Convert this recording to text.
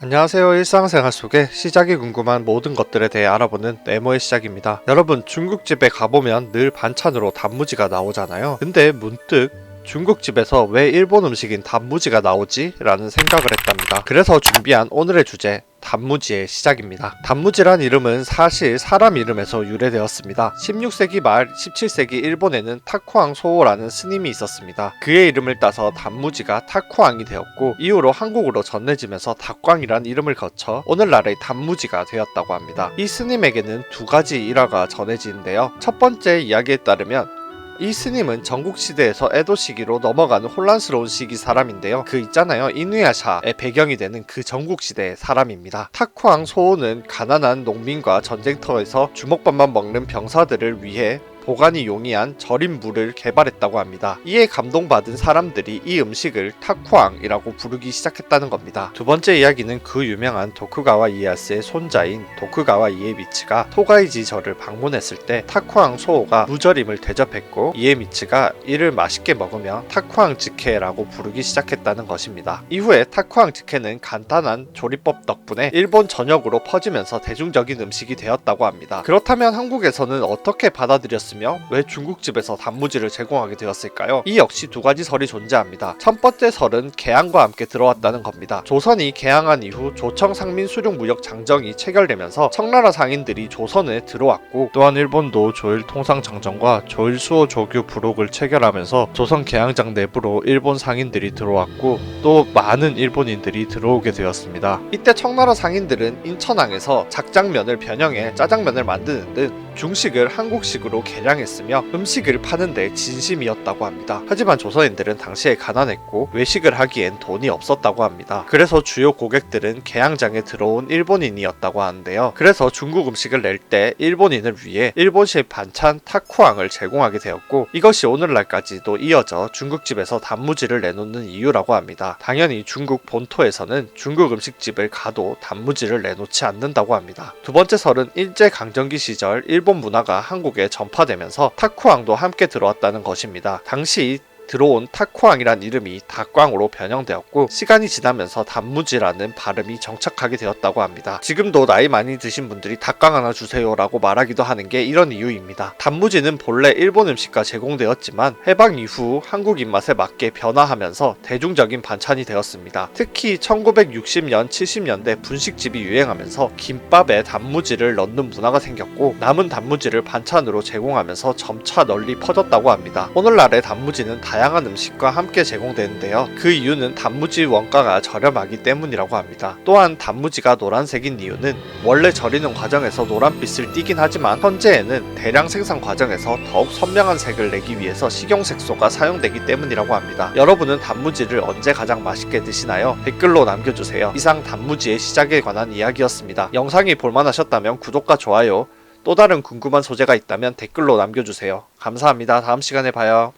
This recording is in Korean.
안녕하세요. 일상생활 속에 시작이 궁금한 모든 것들에 대해 알아보는 네모의 시작입니다. 여러분, 중국집에 가보면 늘 반찬으로 단무지가 나오잖아요. 근데 문득 중국집에서 왜 일본 음식인 단무지가 나오지? 라는 생각을 했답니다. 그래서 준비한 오늘의 주제, 단무지의 시작입니다. 단무지란 이름은 사실 사람 이름에서 유래되었습니다. 16세기 말 17세기 일본에는 타쿠앙 소호라는 스님이 있었습니다. 그의 이름을 따서 단무지가 타쿠앙이 되었고 이후로 한국으로 전해지면서 닭광이란 이름을 거쳐 오늘날의 단무지가 되었다고 합니다. 이 스님에게는 두 가지 일화가 전해지는데요. 첫 번째 이야기에 따르면 이 스님은 전국 시대에서 에도 시기로 넘어가는 혼란스러운 시기 사람인데요. 그 있잖아요. 이누야샤의 배경이 되는 그 전국 시대의 사람입니다. 타쿠앙 소호는 가난한 농민과 전쟁터에서 주먹밥만 먹는 병사들을 위해 보관이 용이한 절인 물을 개발했다고 합니다. 이에 감동받은 사람들이 이 음식을 타쿠앙이라고 부르기 시작했다는 겁니다. 두 번째 이야기는 그 유명한 도쿠가와 이에야스의 손자인 도쿠가와 이에미츠가 토가이지 절을 방문했을 때 타쿠앙 소호가 무절임을 대접했고 이에미츠가 이를 맛있게 먹으며 타쿠앙 직회라고 부르기 시작했다는 것입니다. 이후에 타쿠앙 직회는 간단한 조리법 덕분에 일본 전역으로 퍼지면서 대중적인 음식이 되었다고 합니다. 그렇다면 한국에서는 어떻게 받아들였 으며 왜 중국집에서 단무지를 제공하게 되었을까요? 이 역시 두 가지 설이 존재합니다. 첫 번째 설은 개항과 함께 들어왔다는 겁니다. 조선이 개항한 이후 조청 상민 수륙 무역 장정이 체결되면서 청나라 상인들이 조선에 들어왔고 또한 일본도 조일 통상 장정과 조일 수호 조규 부록을 체결하면서 조선 개항장 내부로 일본 상인들이 들어왔고 또 많은 일본인들이 들어오게 되었습니다. 이때 청나라 상인들은 인천항에서 작장면을 변형해 짜장면을 만드는 등 중식을 한국식으로 개 량했으며 음식을 파는데 진심이었다고 합니다. 하지만 조선인들은 당시에 가난했고 외식을 하기엔 돈이 없었다고 합니다. 그래서 주요 고객들은 개항장에 들어온 일본인이었다고 하는데요. 그래서 중국 음식을 낼 때 일본인을 위해 일본식 반찬 타쿠앙을 제공하게 되었고 이것이 오늘날까지도 이어져 중국집에서 단무지를 내놓는 이유라고 합니다. 당연히 중국 본토에서는 중국 음식집을 가도 단무지를 내놓지 않는다고 합니다. 두 번째 설은 일제 강점기 시절 일본 문화가 한국에 전파 되면서 타쿠앙도 함께 들어왔다는 것입니다. 당시 들어온 타쿠앙이란 이름이 닭광으로 변형되었고 시간이 지나면서 단무지라는 발음이 정착하게 되었다고 합니다. 지금도 나이 많이 드신 분들이 닭광 하나 주세요라고 말하기도 하는 게 이런 이유입니다. 단무지는 본래 일본 음식과 제공되었지만 해방 이후 한국 입맛에 맞게 변화하면서 대중적인 반찬이 되었습니다. 특히 1960년 70년대 분식집이 유행하면서 김밥에 단무지를 넣는 문화가 생겼고 남은 단무지를 반찬으로 제공하면서 점차 널리 퍼졌다고 합니다. 오늘날의 단무지는 다양한 음식과 함께 제공되는데요. 그 이유는 단무지 원가가 저렴하기 때문이라고 합니다. 또한 단무지가 노란색인 이유는 원래 절이는 과정에서 노란빛을 띠긴 하지만 현재에는 대량 생산 과정에서 더욱 선명한 색을 내기 위해서 식용색소가 사용되기 때문이라고 합니다. 여러분은 단무지를 언제 가장 맛있게 드시나요? 댓글로 남겨주세요. 이상 단무지의 시작에 관한 이야기였습니다. 영상이 볼만하셨다면 구독과 좋아요, 또 다른 궁금한 소재가 있다면 댓글로 남겨주세요. 감사합니다. 다음 시간에 봐요.